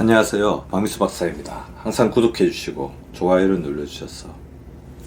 안녕하세요. 박미수 박사입니다. 항상 구독해 주시고 좋아요를 눌러 주셔서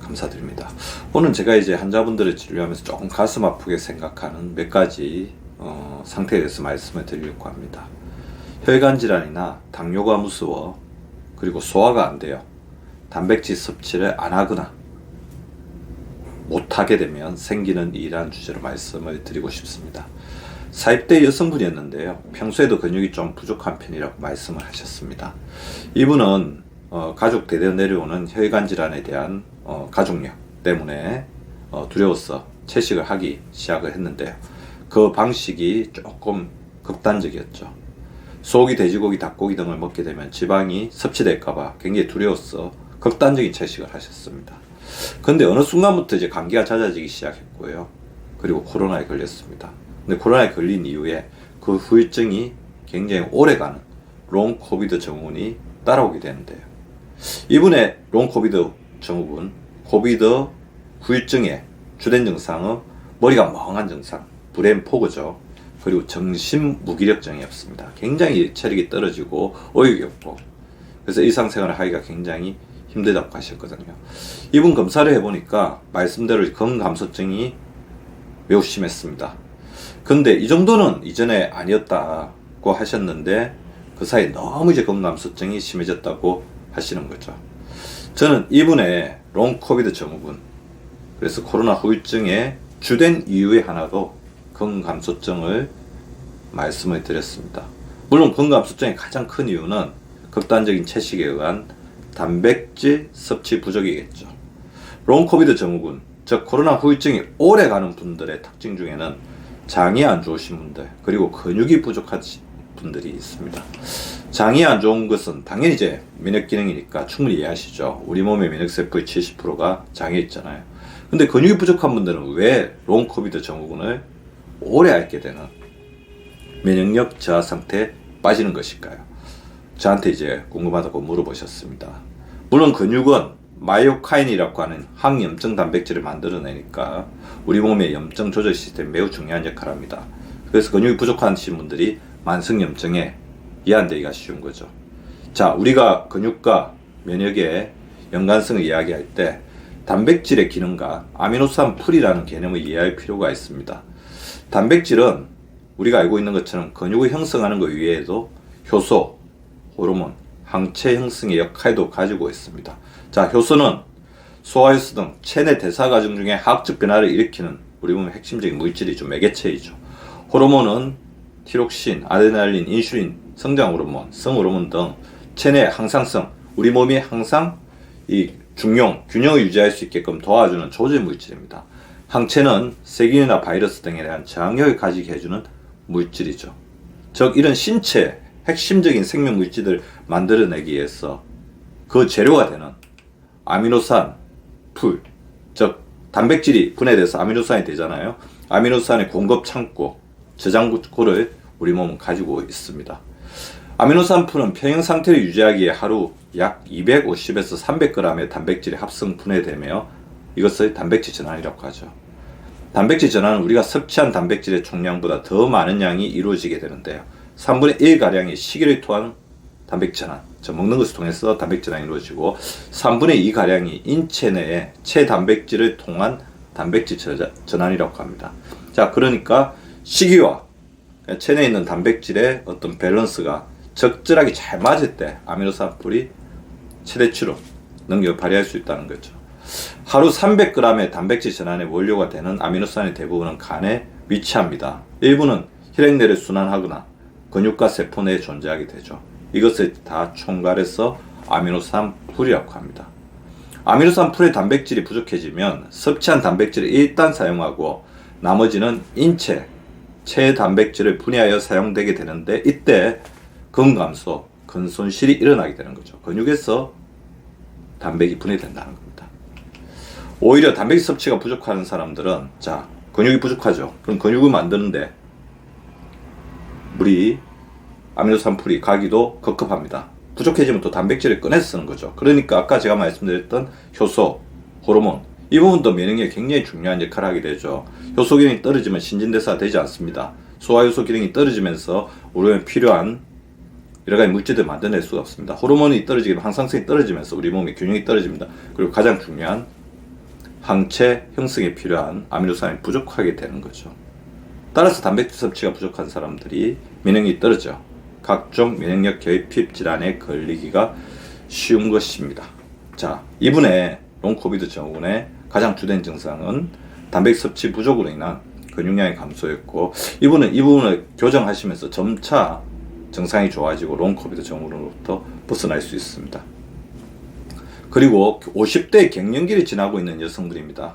감사드립니다. 오늘 제가 이제 환자분들을 진료하면서 조금 가슴 아프게 생각하는 몇 가지 어, 상태에 대해서 말씀을 드리려고 합니다. 혈관 질환이나 당뇨가 무서워 그리고 소화가 안 돼요. 단백질 섭취를 안 하거나 못하게 되면 생기는 일이라는 주제로 말씀을 드리고 싶습니다. 40대 여성분이었는데요. 평소에도 근육이 좀 부족한 편이라고 말씀을 하셨습니다. 이분은 어, 가족 대대 내려오는 혈관 질환에 대한 어, 가족력 때문에 어, 두려워서 채식을 하기 시작을 했는데요. 그 방식이 조금 극단적이었죠. 소고기, 돼지고기, 닭고기 등을 먹게 되면 지방이 섭취될까봐 굉장히 두려워서 극단적인 채식을 하셨습니다. 근데 어느 순간부터 이제 감기가 잦아지기 시작했고요. 그리고 코로나에 걸렸습니다. 근데 코로나에 걸린 이후에 그 후유증이 굉장히 오래가는 롱 코비드 증후군이 따라오게 되는데요. 이분의 롱 코비드 증후군, 코비드 후유증의 주된 증상은 머리가 멍한 증상, 브레인 포그죠. 그리고 정신 무기력증이었습니다. 굉장히 체력이 떨어지고 어육이 없고 그래서 일상생활을 하기가 굉장히 힘들다고 하셨거든요. 이분 검사를 해보니까 말씀대로 건감소증이 매우 심했습니다. 근데 이 정도는 이전에 아니었다고 하셨는데 그 사이 너무 이제 건감소증이 심해졌다고 하시는 거죠. 저는 이분의 롱 코비드 증후군 그래서 코로나 후유증의 주된 이유의 하나도 건감소증을 말씀을 드렸습니다. 물론 건감소증의 가장 큰 이유는 극단적인 채식에 의한 단백질 섭취 부족이겠죠. 롱 코비드 증후군, 즉 코로나 후유증이 오래 가는 분들의 특징 중에는 장이 안 좋으신 분들, 그리고 근육이 부족한 분들이 있습니다. 장이 안 좋은 것은 당연히 이제 면역 기능이니까 충분히 이해하시죠. 우리 몸의 면역 세포의 70%가 장에 있잖아요. 근데 근육이 부족한 분들은 왜 롱 코비드 증후군을 오래 앓게 되는 면역력 저하 상태에 빠지는 것일까요? 저한테 이제 궁금하다고 물어보셨습니다. 물론 근육은 마이오카인이라고 하는 항염증 단백질을 만들어내니까 우리 몸의 염증 조절 시스템 매우 중요한 역할을 합니다. 그래서 근육이 부족하신 분들이 만성염증에 이완되기가 쉬운 거죠. 자, 우리가 근육과 면역의 연관성을 이야기할 때 단백질의 기능과 아미노산 풀이라는 개념을 이해할 필요가 있습니다. 단백질은 우리가 알고 있는 것처럼 근육을 형성하는 것 외에도 효소, 호르몬, 항체 형성의 역할도 가지고 있습니다. 자, 효소는 소화효소 등 체내 대사 과정 중에 화학적 변화를 일으키는 우리 몸의 핵심적인 물질이죠. 매개체이죠. 호르몬은 티록신, 아드레날린, 인슐린, 성장 호르몬, 성 호르몬 등 체내 항상성, 우리 몸이 항상 이 중용, 균형을 유지할 수 있게끔 도와주는 조절 물질입니다. 항체는 세균이나 바이러스 등에 대한 저항력을 가지게 해주는 물질이죠. 즉 이런 신체 핵심적인 생명 물질을 만들어내기 위해서 그 재료가 되는 아미노산, 풀, 즉 단백질이 분해돼서 아미노산이 되잖아요. 아미노산의 공급 창고, 저장고를 우리 몸은 가지고 있습니다. 아미노산 풀은 평형 상태를 유지하기 위해 하루 약 250에서 300g의 단백질이 합성 분해되며 이것을 단백질 전환이라고 하죠. 단백질 전환은 우리가 섭취한 단백질의 총량보다 더 많은 양이 이루어지게 되는데요. 3분의 1 가량이 식이를 통한 단백질 전환, 저 먹는 것을 통해서 단백질 전환이 이루어지고 3분의 2 가량이 인체 내에 체단백질을 통한 단백질 전환이라고 합니다. 자, 그러니까 식이와 체내에 있는 단백질의 어떤 밸런스가 적절하게 잘 맞을 때 아미노산 풀이 최대치로 능력을 발휘할 수 있다는 거죠. 하루 300g의 단백질 전환의 원료가 되는 아미노산의 대부분은 간에 위치합니다. 일부는 혈액내를 순환하거나 근육과 세포 내에 존재하게 되죠. 이것을 다 총괄해서 아미노산 풀이라고 합니다. 아미노산 풀의 단백질이 부족해지면 섭취한 단백질을 일단 사용하고 나머지는 인체, 체 단백질을 분해하여 사용되게 되는데 이때 근감소, 근손실이 일어나게 되는 거죠. 근육에서 단백이 분해된다는 겁니다. 오히려 단백질 섭취가 부족한 사람들은 자 근육이 부족하죠. 그럼 근육을 만드는데 물이 아미노산 풀이 가기도 급급합니다. 부족해지면 또 단백질을 꺼내서 쓰는 거죠. 그러니까 아까 제가 말씀드렸던 효소, 호르몬 이 부분도 면역력에 굉장히 중요한 역할을 하게 되죠. 효소 기능이 떨어지면 신진대사가 되지 않습니다. 소화효소 기능이 떨어지면서 우리 몸에 필요한 여러 가지 물질들 만들어낼 수가 없습니다. 호르몬이 떨어지게 되면 항상성이 떨어지면서 우리 몸의 균형이 떨어집니다. 그리고 가장 중요한 항체 형성에 필요한 아미노산이 부족하게 되는 거죠. 따라서 단백질 섭취가 부족한 사람들이 면역력이 떨어져 각종 면역력 결핍 질환에 걸리기가 쉬운 것입니다. 자, 이분의 롱코비드 증후군의 가장 주된 증상은 단백질 섭취 부족으로 인한 근육량의 감소였고 이분은 이 부분을 교정하시면서 점차 증상이 좋아지고 롱코비드 증후군으로부터 벗어날 수 있습니다. 그리고 50대 갱년기를 지나고 있는 여성분입니다.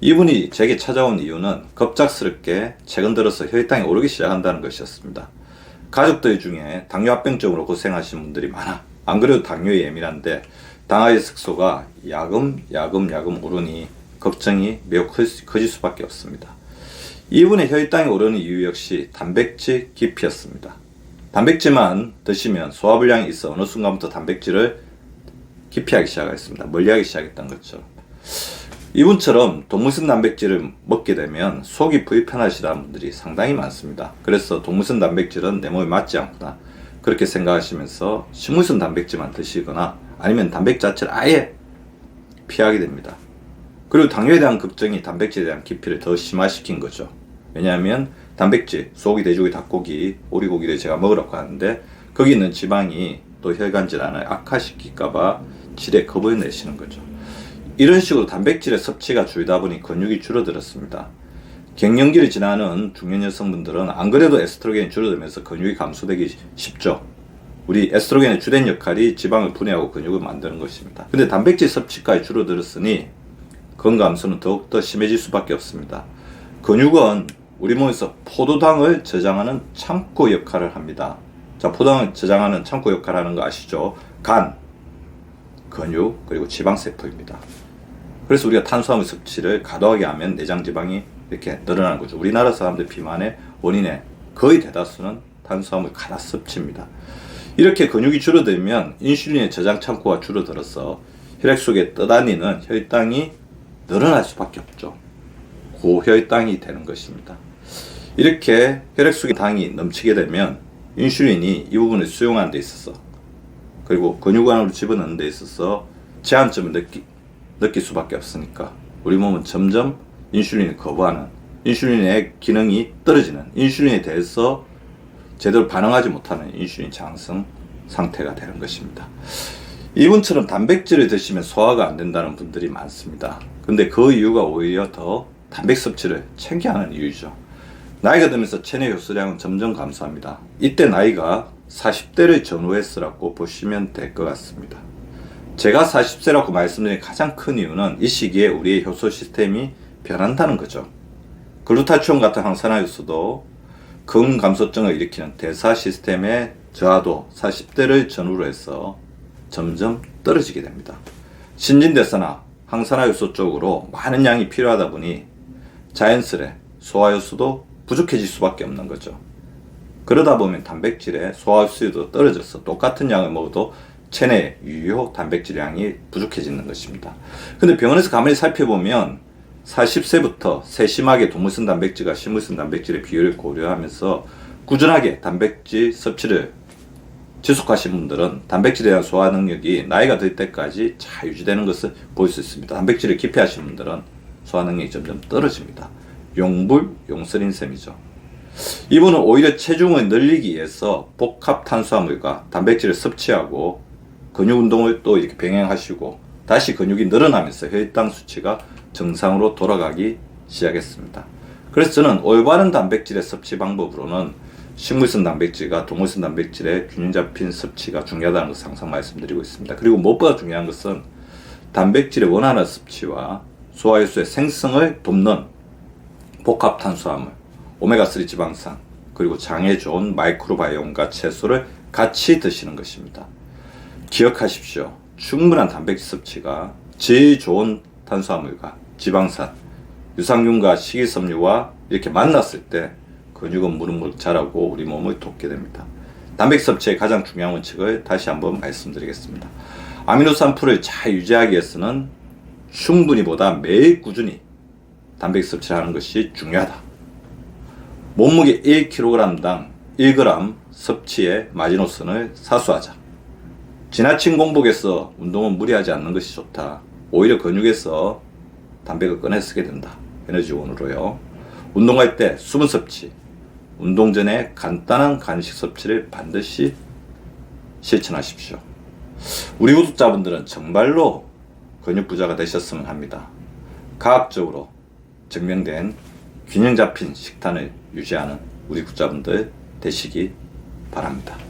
이분이 제게 찾아온 이유는 급작스럽게 최근 들어서 혈당이 오르기 시작한다는 것이었습니다. 가족들 중에 당뇨합병증으로 고생하시는 분들이 많아. 안 그래도 당뇨에 예민한데 당화의 색소가 야금 야금 야금 오르니 걱정이 매우 커- 커질 수밖에 없습니다. 이분의 혈당이 오르는 이유 역시 단백질 기피였습니다. 단백질만 드시면 소화불량이 있어 어느 순간부터 단백질을 기피하기 시작했습니다. 멀리하기 시작했던 것처럼. 이분처럼 동물성 단백질을 먹게 되면 속이 불편하시다는 분들이 상당히 많습니다. 그래서 동물성 단백질은 내 몸에 맞지 않구나. 그렇게 생각하시면서 식물성 단백질만 드시거나 아니면 단백 자체를 아예 피하게 됩니다. 그리고 당뇨에 대한 걱정이 단백질에 대한 기피를 더 심화시킨 거죠. 왜냐하면 단백질, 소고기, 돼지고기, 닭고기, 오리고기를 제가 먹으라고 하는데 거기 있는 지방이 또 혈관 질환을 악화시킬까봐 질에 겁을 내시는 거죠. 이런 식으로 단백질의 섭취가 줄다 보니 근육이 줄어들었습니다. 갱년기를 지나는 중년 여성분들은 안 그래도 에스트로겐이 줄어들면서 근육이 감소되기 쉽죠. 우리 에스트로겐의 주된 역할이 지방을 분해하고 근육을 만드는 것입니다. 근데 단백질 섭취까지 줄어들었으니 건감소는 더욱더 심해질 수밖에 없습니다. 근육은 우리 몸에서 포도당을 저장하는 창고 역할을 합니다. 자, 포도당을 저장하는 창고 역할을 하는 거 아시죠? 간, 근육, 그리고 지방 세포입니다. 그래서 우리가 탄수화물 섭취를 과도하게 하면 내장 지방이 이렇게 늘어나는 거죠. 우리나라 사람들 비만의 원인의 거의 대다수는 탄수화물 과다 섭취입니다. 이렇게 근육이 줄어들면 인슐린의 저장 창고가 줄어들어서 혈액 속에 떠다니는 혈당이 늘어날 수밖에 없죠. 고혈당이 되는 것입니다. 이렇게 혈액 속에 당이 넘치게 되면 인슐린이 이 부분을 수용하는 데 있어서 그리고 근육 안으로 집어넣는 데 있어서 제한점을 느끼, 느낄 수밖에 없으니까 우리 몸은 점점 인슐린을 거부하는 인슐린의 기능이 떨어지는 인슐린에 대해서 제대로 반응하지 못하는 인슐린 장성 상태가 되는 것입니다. 이분처럼 단백질을 드시면 소화가 안 된다는 분들이 많습니다. 근데 그 이유가 오히려 더 단백 섭취를 챙겨야 하는 이유죠. 나이가 들면서 체내 효소량은 점점 감소합니다. 이때 나이가 40대를 전후했으라고 보시면 될 것 같습니다. 제가 40세라고 말씀드린 가장 큰 이유는 이 시기에 우리의 효소 시스템이 변한다는 거죠. 글루타치온 같은 항산화 효소도 근 감소증을 일으키는 대사 시스템의 저하도 40대를 전후로 해서 점점 떨어지게 됩니다. 신진대사나 항산화 효소 쪽으로 많은 양이 필요하다 보니 자연스레 소화 효소도 부족해질 수밖에 없는 거죠. 그러다 보면 단백질의 소화 수율도 떨어져서 똑같은 양을 먹어도 체내 유효 단백질 양이 부족해지는 것입니다. 근데 병원에서 가만히 살펴보면 40세부터 세심하게 동물성 단백질과 식물성 단백질의 비율을 고려하면서 꾸준하게 단백질 섭취를 지속하신 분들은 단백질에 대한 소화 능력이 나이가 들 때까지 잘 유지되는 것을 볼 수 있습니다. 단백질을 기피하신 분들은 소화 능력이 점점 떨어집니다. 용불, 용설인 셈이죠. 이분은 오히려 체중을 늘리기 위해서 복합 탄수화물과 단백질을 섭취하고 근육 운동을 또 이렇게 병행하시고 다시 근육이 늘어나면서 혈당 수치가 정상으로 돌아가기 시작했습니다. 그래서 저는 올바른 단백질의 섭취 방법으로는 식물성 단백질과 동물성 단백질의 균형 잡힌 섭취가 중요하다는 것을 항상 말씀드리고 있습니다. 그리고 무엇보다 중요한 것은 단백질의 원활한 섭취와 소화효소의 생성을 돕는 복합 탄수화물, 오메가3 지방산, 그리고 장에 좋은 마이크로바이옴과 채소를 같이 드시는 것입니다. 기억하십시오. 충분한 단백질 섭취가 제일 좋은 탄수화물과 지방산, 유산균과 식이섬유와 이렇게 만났을 때 근육은 무릎무릎 자라고 우리 몸을 돕게 됩니다. 단백 섭취의 가장 중요한 원칙을 다시 한번 말씀드리겠습니다. 아미노산 풀을 잘 유지하기 위해서는 충분히보다 매일 꾸준히 단백 섭취를 하는 것이 중요하다. 몸무게 1kg당 1g 섭취의 마지노선을 사수하자. 지나친 공복에서 운동은 무리하지 않는 것이 좋다. 오히려 근육에서 단백을 꺼내 쓰게 된다. 에너지원으로요. 운동할 때 수분 섭취, 운동 전에 간단한 간식 섭취를 반드시 실천하십시오. 우리 구독자분들은 정말로 근육 부자가 되셨으면 합니다. 과학적으로 증명된 균형 잡힌 식단을 유지하는 우리 구독자분들 되시기 바랍니다.